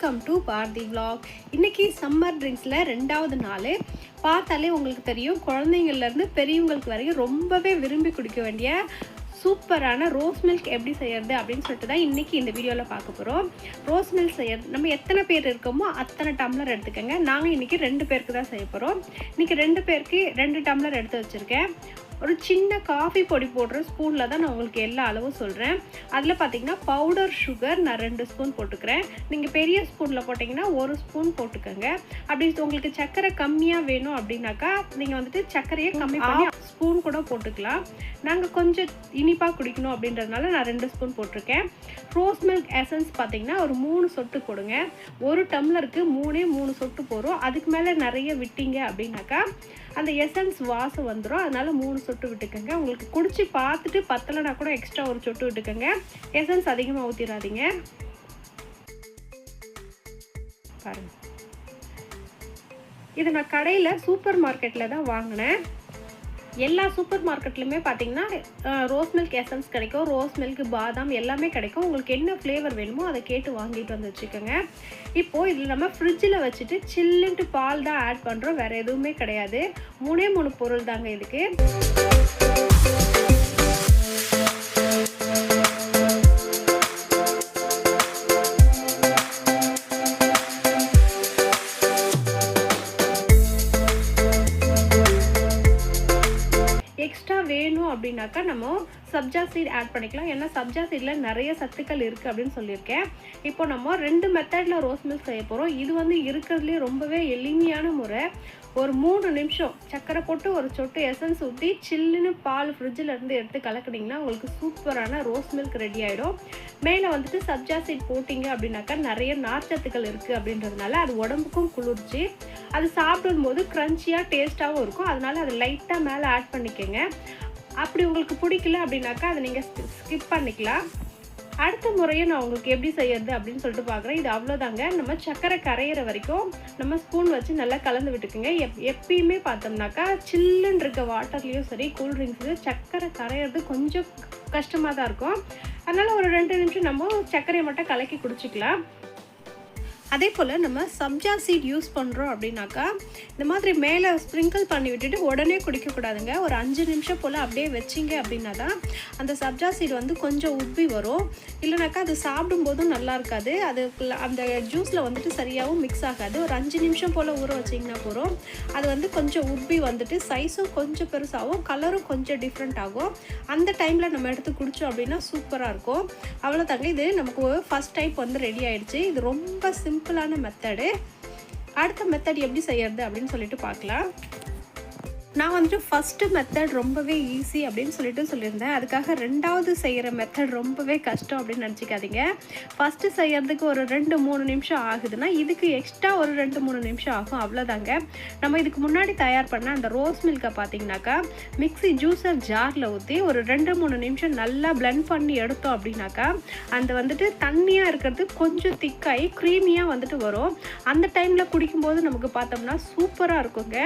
Bharathi vlog இன்றைக்கி summer ட்ரிங்க்ஸில் ரெண்டாவது நாள். பார்த்தாலே உங்களுக்கு தெரியும் குழந்தைங்கள்லேருந்து பெரியவங்களுக்கு வரைக்கும் ரொம்பவே விரும்பி குடிக்க வேண்டிய சூப்பரான ரோஸ் மில்க் எப்படி செய்யறது அப்படின்னு சொல்லிட்டு தான் இன்றைக்கி இந்த வீடியோவில் பார்க்க போகிறோம் ரோஸ் மில்க் செய்யறது நம்ம எத்தனை பேர் இருக்கோமோ அத்தனை டம்ளர் எடுத்துக்கோங்க. நாங்கள் இன்றைக்கி ரெண்டு பேருக்கு தான் செய்ய போகிறோம் இன்றைக்கி ரெண்டு பேருக்கு ரெண்டு டம்ளர் எடுத்து வச்சுருக்கேன். ஒரு சின்ன காஃபி பொடி போடுற ஸ்பூனில் தான் நான் உங்களுக்கு எல்லா அளவும் சொல்கிறேன் அதில் பார்த்தீங்கன்னா பவுடர் சுகர் நான் ரெண்டு ஸ்பூன் போட்டுக்கிறேன். நீங்கள் பெரிய ஸ்பூனில் போட்டிங்கன்னா ஒரு ஸ்பூன் போட்டுக்கோங்க. அப்படி உங்களுக்கு சர்க்கரை கம்மியாக வேணும் அப்படின்னாக்கா நீங்கள் வந்துட்டு சர்க்கரையை கம்மி பண்ணி ஸ்பூன் கூட போட்டுக்கலாம். நாங்கள் கொஞ்சம் இனிப்பாக குடிக்கணும் அப்படின்றதுனால நான் ரெண்டு ஸ்பூன் போட்டிருக்கேன். ரோஸ் மில்க் எசன்ஸ் பார்த்தீங்கன்னா ஒரு மூணு சொட்டு கொடுங்க ஒரு டம்ளருக்கு மூணே மூணு சொட்டு போகிறோம் அதுக்கு மேலே நிறைய விட்டீங்க அப்படின்னாக்கா அந்த எசன்ஸ் வாசம் வந்துடும் அதனால மூணு சொட்டு விட்டுக்கோங்க. உங்களுக்கு குடிச்சு பார்த்துட்டு பத்தலைனா கூட எக்ஸ்ட்ரா ஒரு சொட்டு விட்டுக்கோங்க. எசன்ஸ் அதிகமாக ஊற்றிடாதீங்க பாருங்க. இது நான் கடையில் சூப்பர் மார்க்கெட்டில் தான் வாங்கினேன். எல்லா சூப்பர் மார்க்கெட்லையுமே பார்த்தீங்கன்னா ரோஸ் மில்க் எசன்ஸ் கிடைக்கும். ரோஸ் மில்க் பாதாம் எல்லாமே கிடைக்கும். உங்களுக்கு என்ன ஃப்ளேவர் வேணுமோ அதை கேட்டு வாங்கிட்டு வந்து வச்சுக்கோங்க. இப்போது இதில் நம்ம ஃப்ரிட்ஜில் வச்சுட்டு சில்லுன்ட்டு பால் தான் ஆட் பண்ணுறோம் வேறு எதுவுமே கிடையாது. மூணே மூணு பொருள் தாங்க இதுக்கு. வேணும் அப்படின்னாக்கா நம்ம சப்ஜா சீட் ஆட் பண்ணிக்கலாம். ஏன்னா சப்ஜா சீடில் நிறைய சத்துக்கள் இருக்குது அப்படின்னு சொல்லியிருக்கேன். இப்போ நம்ம ரெண்டு மெத்தடில் ரோஸ் மில்க் செய்ய போகிறோம் இது வந்து இருக்கிறதுலே ரொம்பவே எளிமையான முறை. ஒரு மூணு நிமிஷம் சக்கரை போட்டு ஒரு சொட்டு எசன்ஸ் ஊற்றி சில்லுன்னு பால் ஃப்ரிட்ஜில் இருந்து எடுத்து கலக்குனீங்கன்னா உங்களுக்கு சூப்பரான ரோஸ் மில்க் ரெடி ஆகிடும் மேலே வந்துட்டு சப்ஜா சீட் போட்டிங்க அப்படின்னாக்கா நிறைய நார்ச்சத்துக்கள் இருக்குது அப்படின்றதுனால அது உடம்புக்கும் குளிர்ச்சி. அது சாப்பிடும்போது க்ரன்ச்சியாக டேஸ்ட்டாகவும் இருக்கும். அதனால அது லைட்டாக மேலே ஆட் பண்ணிக்கோங்க. அப்படி உங்களுக்கு பிடிக்கல அப்படின்னாக்கா அதை நீங்கள் ஸ்கிப் பண்ணிக்கலாம். அடுத்த முறையும் நான் உங்களுக்கு எப்படி செய்யறது அப்படின்னு சொல்லிட்டு பார்க்குறேன் இது அவ்வளோதாங்க நம்ம சக்கரை கரையிற வரைக்கும் நம்ம ஸ்பூன் வச்சு நல்லா கலந்து விட்டுக்குங்க. எப் எப்பயுமே பார்த்தோம்னாக்கா சில்லுன்னு இருக்க வாட்டர்லேயும் சரி கூல்ட்ரிங்க்ஸ்லையும் சர்க்கரை கரையிறது கொஞ்சம் கஷ்டமாக தான் இருக்கும். அதனால் ஒரு ரெண்டு நிமிஷம் நம்ம சர்க்கரையை மட்டும் கலக்கி குடிச்சிக்கலாம். அதே போல் நம்ம சப்ஜா சீட் யூஸ் பண்ணுறோம் அப்படின்னாக்கா இந்த மாதிரி மேலே ஸ்ப்ரிங்கிள் பண்ணி விட்டுட்டு உடனே குடிக்கக்கூடாதுங்க. ஒரு அஞ்சு நிமிஷம் போல் அப்படியே வச்சிங்க அப்படின்னா தான் அந்த சப்ஜா சீட் வந்து கொஞ்சம் உப்பி வரும். இல்லைனாக்கா அது சாப்பிடும்போதும் நல்லா இருக்காது. அது அந்த ஜூஸில் வந்துட்டு சரியாகவும் மிக்ஸ் ஆகாது. ஒரு அஞ்சு நிமிஷம் போல் ஊற வச்சிங்கன்னா போகிறோம் அது வந்து கொஞ்சம் உப்பி வந்துட்டு சைஸும் கொஞ்சம் பெருசாகும் கலரும் கொஞ்சம் டிஃப்ரெண்ட் ஆகும். அந்த டைமில் நம்ம எடுத்து குடித்தோம் அப்படின்னா சூப்பராக இருக்கும். அவ்வளோ தாங்க இது நமக்கு ஃபஸ்ட் டைப் வந்து ரெடி ஆகிடுச்சு இது ரொம்ப சிம்பிள் சிம்பிளான மெத்தடு அடுத்த மெத்தட் எப்படி செய்யறது அப்படின்னு சொல்லிட்டு பார்க்கலாம். நான் வந்துட்டு ஃபஸ்ட்டு மெத்தட் ரொம்பவே ஈஸி அப்படின்னு சொல்லிட்டு சொல்லியிருந்தேன். அதுக்காக ரெண்டாவது செய்கிற மெத்தட் ரொம்பவே கஷ்டம் அப்படின்னு நினச்சிக்காதீங்க. ஃபஸ்ட்டு செய்கிறதுக்கு ஒரு ரெண்டு மூணு நிமிஷம் ஆகுதுன்னா இதுக்கு எக்ஸ்ட்ரா ஒரு ரெண்டு மூணு நிமிஷம் ஆகும். அவ்வளோதாங்க நம்ம இதுக்கு முன்னாடி தயார் பண்ண அந்த ரோஸ் மில்கை பார்த்தீங்கன்னாக்கா மிக்ஸி ஜூஸர் ஜாரில் ஊற்றி ஒரு ரெண்டு மூணு நிமிஷம் நல்லா பிளெண்ட் பண்ணி எடுத்தோம் அப்படின்னாக்கா அந்த வந்துட்டு தண்ணியாக இருக்கிறது கொஞ்சம் திக்காகி க்ரீமியாக வந்துட்டு வரும். அந்த டைமில் குடிக்கும்போது நமக்கு பார்த்தோம்னா சூப்பராக இருக்குங்க.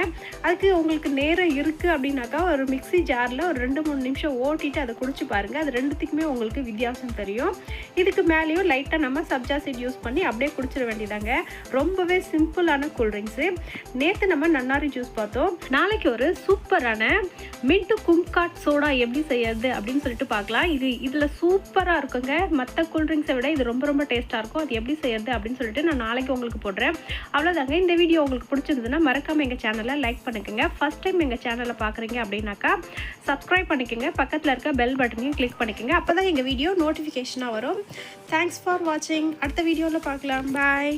அதுக்கு உங்களுக்கு நேர் நேரம் இருக்குது அப்படின்னாக்கா ஒரு மிக்ஸி ஜாரில் ஒரு ரெண்டு மூணு நிமிஷம் ஓட்டிட்டு அதை குடிச்சு பாருங்கள் அது ரெண்டுத்துக்குமே உங்களுக்கு வித்தியாசம் தெரியும். இதுக்கு மேலேயும் லைட்டாக நம்ம சப்ஜா சீட் யூஸ் பண்ணி அப்படியே குடிச்சிட வேண்டியதாங்க. ரொம்பவே சிம்பிளான கூல்ட்ரிங்க்ஸு நேற்று நம்ம நன்னாரி ஜூஸ் பார்த்தோம். நாளைக்கு ஒரு சூப்பரான மின்ட்டு கும்காட் சோடா எப்படி செய்யறது அப்படின்னு சொல்லிட்டு பார்க்கலாம். இது இதில் சூப்பராக இருக்குங்க. மற்ற கூல்ட்ரிங்க்ஸை விட இது ரொம்ப ரொம்ப டேஸ்ட்டாக இருக்கும். அது எப்படி செய்யறது அப்படின்னு சொல்லிட்டு நான் நாளைக்கு உங்களுக்கு போடுறேன். அவ்வளோதாங்க இந்த வீடியோ உங்களுக்கு பிடிச்சிருந்ததுன்னா மறக்காமல் எங்கள் சேனலை லைக் பண்ணிக்கோங்க ஃபஸ்ட் டைம் எங்கள் சேனலை பார்க்குறீங்க அப்படின்னாக்கா சப்ஸ்கிரைப் பண்ணிக்கோங்க. பக்கத்தில் இருக்க பெல் பட்டனையும் கிளிக் பண்ணிக்கோங்க. அப்போ தான் எங்கள் வீடியோ நோட்டிஃபிகேஷனாக வரும். தேங்க்ஸ் ஃபார் வாட்சிங் அடுத்த வீடியோவில் பார்க்கலாம். பாய்